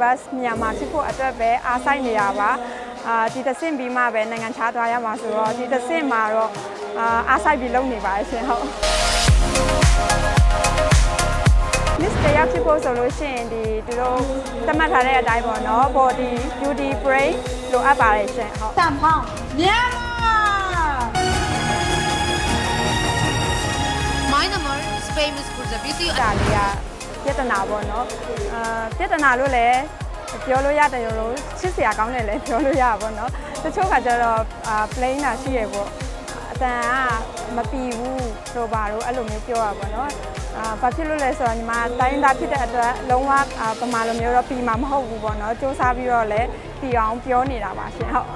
Universe မြန်မာဖြစ်ဖို့အတွက်ပဲအားစိုက်နေရပါအာဒီတစ်ဆင့်ပြီးမှပဲနိုင်ငံခြားသွားရမှာဆိုတော့ဒီတစ်ဆင့်မှာတော့အာအားစိုက်ပြီးလုပ်နေပါရှင်ဟုတ် Miss တရားဖြစ်ဖို့ဆိုလို့ရှိရင်ဒီသူတို့သတ်မှတ်ထားတဲ့အတိုင်းပေါ့နော် body beauty brain လိုအပ်ပါတယ်ရှင်ဟုတ်စံဖောင်းမြန်မာ My number is famous for the beauty ဒါလေးက ပြဿနာပေါ့နော်အာပြဿနာလို့လည်းပြောလို့ရတယ်လို့ချစ်စရာကောင်းတယ်လည်းပြောလို့ရပါပေါ့နော်တချို့ကကျတော့အာ plain တာရှိရပေါ့အတန်ကမပီဘူးဆိုပါတော့အဲ့လိုမျိုးပြောရပါပေါ့နော်အာဘာဖြစ်လို့လဲဆိုတော့ညီမတိုင်းသားဖြစ်တဲ့အတွက်လုံးဝအာပမာလိုမျိုးတော့ပီမှာမဟုတ်ဘူးပေါ့နော်စူးစမ်းပြီးတော့လည်းပီအောင်ပြောနေတာပါရှင်ဟုတ်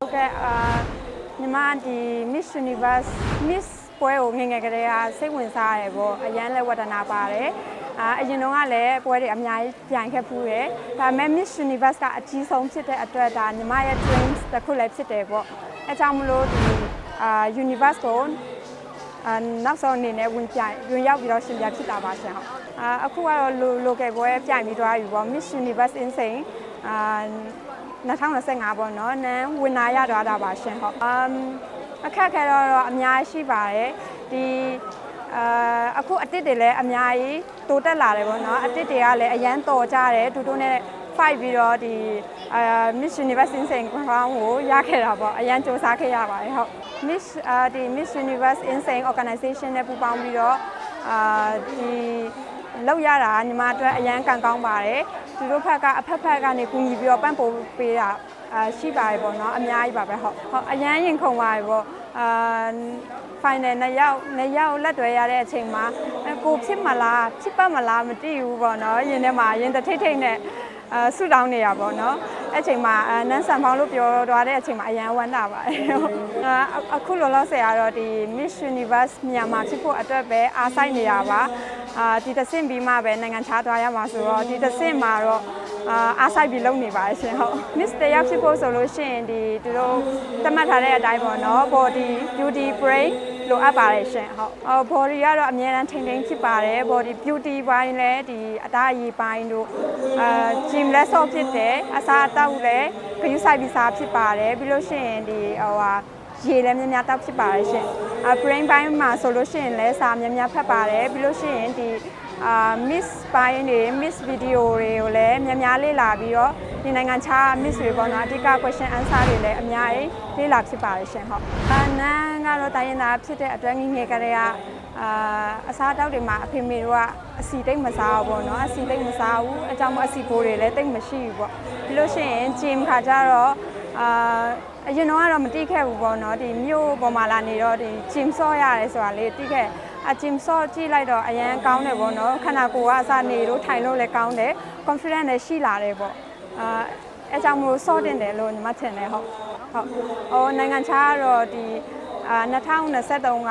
ဟုတ်ကဲ့အာ ညီမဒီ Miss Universe Miss ပွဲကိုငယ်ငယ်ကလေးကစိတ်ဝင်စားရတယ်ပေါ့အရန်လဲဝတ္တနာပါတယ်အာအရင်တော့ကလည်းပွဲတွေအများကြီးပြိုင်ခဲ့ဖူးတယ်ဒါပေမဲ့ Miss Universe ကအကြီးဆုံးဖြစ်တဲ့အတွက်ဒါညီမရဲ့ dreams တစ်ခုလည်းဖြစ်တယ်ပေါ့အဲကြောင့်မလို့ဒီအာ Universe ကိုအာနောက်ဆုံးအနေနဲ့ဝင်ပြိုင်ဝင်ရောက်ပြီးတော့ရှင်ပြဖြစ်တာပါရှင်ဟုတ်အာအခုကတော့ local ပွဲပြိုင်ပြီးသွားပြီပေါ့ Miss Universe Insane အာ 2025ပေါ့နော်နန်းဝင်နာရသွားတာပါရှင်ဟုတ်အမ်အခက်ခဲတော့တော့အများကြီးရှိပါတယ်ဒီအာအခုအစ်စ်တွေလည်းအများကြီးတိုးတက်လာတယ်ပေါ့နော်အစ်စ်တွေကလည်းအရန်တော်ကြတယ်တူတူနဲ့ fight ပြီးတော့ဒီအာ Miss Universe Insane Crown ကိုရခဲ့တာပေါ့အရန်စူးစမ်းခဲ့ရပါတယ်ဟုတ် Miss အာဒီ Miss Universe Insane Organization နဲ့ပူးပေါင်းပြီးတော့အာဒီလောက်ရတာညီမအတွက်အရန်ကန်ကောင်းပါတယ် သူတို့ဘက်ကအဖက်ဖက်ကနေကူညီပြီးတော့ပံ့ပိုးပေးတာအာရှိပါတယ်ပေါ့နော်အများကြီးပါပဲဟုတ်ဟုတ်အရန်ရင်ခုန်ပါတယ်ပေါ့အာ final နှစ်ယောက်နှစ်ယောက်လက်တွဲရတဲ့အချိန်မှာကိုဖြစ်မလားဖြစ်ပတ်မလားမသိဘူးပေါ့နော်ယင်ထဲမှာယင်တထိတ်ထိတ်နဲ့အာဆူတောင်းနေရပါပေါ့နော် အဲ့ချိန်မှာအဲနန်းဆန်ဖောင်းလို့ပြောသွားတဲ့အချိန်မှာအရန်ဝမ်းတာပါတယ်အာအခုလောလောဆယ်ကတော့ဒီ Miss Universe မြန်မာဖြစ်ဖို့အတွက်ပဲအားစိုက်နေရပါအာဒီတစ်ဆင့်ပြီးမှပဲနိုင်ငံခြားသွားရမှာဆိုတော့ဒီတစ်ဆင့်မှာတော့အာအားစိုက်ပြီးလုပ်နေပါတယ်ရှင်ဟုတ် Miss တရားဖြစ်ဖို့ဆိုလို့ရှိရင်ဒီသူတို့သတ်မှတ်ထားတဲ့အတိုင်းပေါ့နော် body beauty brain လိုအပ်ပါတယ်ရှင်ဟုတ်အော် body ကတော့အများအားထိန်ထိန်ဖြစ်ပါတယ် body beauty ဘိုင်းလည်းဒီအသားအရည်ပိုင်းတို့အာ gym လည်းဆော့ဖြစ်တယ်အစားအသောက်လည်းခရုစိုက်ပြီးစားဖြစ်ပါတယ်ပြီးလို့ရှိရင်ဒီဟိုဟာရေလည်းများများတောက်ဖြစ်ပါတယ်ရှင်အ brain ဘိုင်းမှာဆိုလို့ရှိရင်လည်းစားများများဖတ်ပါတယ်ပြီးလို့ရှိရင်ဒီ အာ miss ပိုင်းတွေ miss video တွေကိုလည်းများများလေ့လာပြီးတော့ဒီနိုင်ငံခြား miss တွေပေါ့နော်အဓိက question answer တွေလည်းအများကြီးလေ့လာဖြစ်ပါတယ်ရှင်ဟုတ်အာနန်းကတော့တိုင်းရင်းသားဖြစ်တဲ့အတွက်ငယ်ငယ်ကလေးကအာအစားအသောက်တွေမှာအဖေမေတို့ကအစီတိတ်မစားဘူးပေါ့နော်အစီတိတ်မစားဘူးအကြောင်းမအစီပိုးတွေလည်းတိတ်မရှိဘူးပေါ့ပြီးလို့ရှိရင် gym ခါကြတော့အာအရင်တော့ကတော့မတိခဲ့ဘူးပေါ့နော်ဒီမြို့ပေါ်မှာလာနေတော့ဒီ gym ဆော့ရတယ်ဆိုတာလေးတိခဲ့ အဂျင်ဆော့ကြည့်လိုက်တော့အရန်ကောင်းတယ်ပေါ့နော်ခန္ဓာကိုယ်ကအစနေလို့ထိုင်လို့လည်းကောင်းတယ် confidence လည်းရှိလာတယ်ပေါ့အာအဲကြောင့်မို့ဆော့တင်တယ်လို့ညီမထင်တယ်ဟုတ်ဟုတ်ဟိုနိုင်ငံခြားကတော့ဒီအာ2023က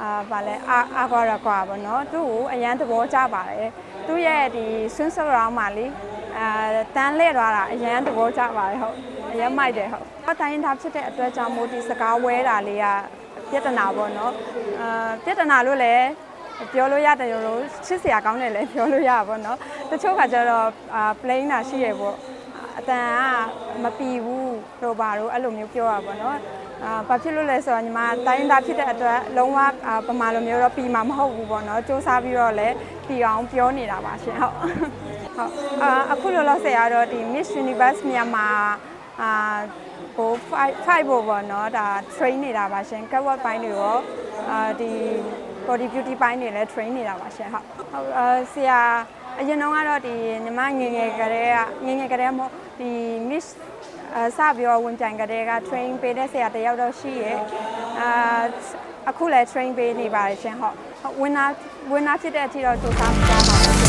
အာဗာလဲအာအာဂါရကွာပေါ့နော်သူ့ကိုအရန်သဘောကျပါတယ်သူ့ရဲ့ဒီဆွန်းဆော့ရောင်းမှာလေအာတန်းလဲသွားတာအရန်သဘောကျပါတယ်ဟုတ်အရန်မိုက်တယ်ဟုတ်အတိုင်းသားဖြစ်တဲ့အတွက်ကြောင့်မို့ဒီစကားဝဲတာလေးက ပြဿနာပေါ့နော်အာပြဿနာလို့လည်းပြောလို့ရတယ်ရောလို့ချစ်စရာကောင်းတယ်လည်းပြောလို့ရပါပေါ့နော်တချို့ခါကျတော့အာ plain တာရှိရပေါ့အတန်ကမပီဘူးရိုဘာတို့အဲ့လိုမျိုးပြောရပါပေါ့နော်အာဘာဖြစ်လို့လဲဆိုတော့ညီမတိုင်းသားဖြစ်တဲ့အတွက်လုံးဝပမာလိုမျိုးတော့ပြီးမှာမဟုတ်ဘူးပေါ့နော်စူးစမ်းပြီးတော့လည်းပြီးအောင်ပြောနေတာပါရှင်ဟုတ်ဟုတ်အခုလိုလောက်ဆက်ရတော့ဒီ Miss Universe မြန်မာအာ ကို5 5ဖို့ပေါ့နော်ဒါ train နေတာပါရှင် catwalk ပိုင်းတွေရောအာဒီ body beauty ပိုင်းတွေလည်း train နေတာပါရှင်ဟုတ်ဟုတ်အာဆရာအရင်တော့ကတော့ဒီညီမငငယ်ကလေးကငငယ်ကလေးမဟုတ်ဒီ miss အစပြောဝင်ပြိုင်ကလေးက train ပေးတဲ့ဆရာတယောက်တော့ရှိရဲ့အာအခုလည်း train ပေးနေပါတယ်ရှင်ဟုတ် winner winner ဖြစ်တဲ့အထိတော့စူးစမ်းကြပါ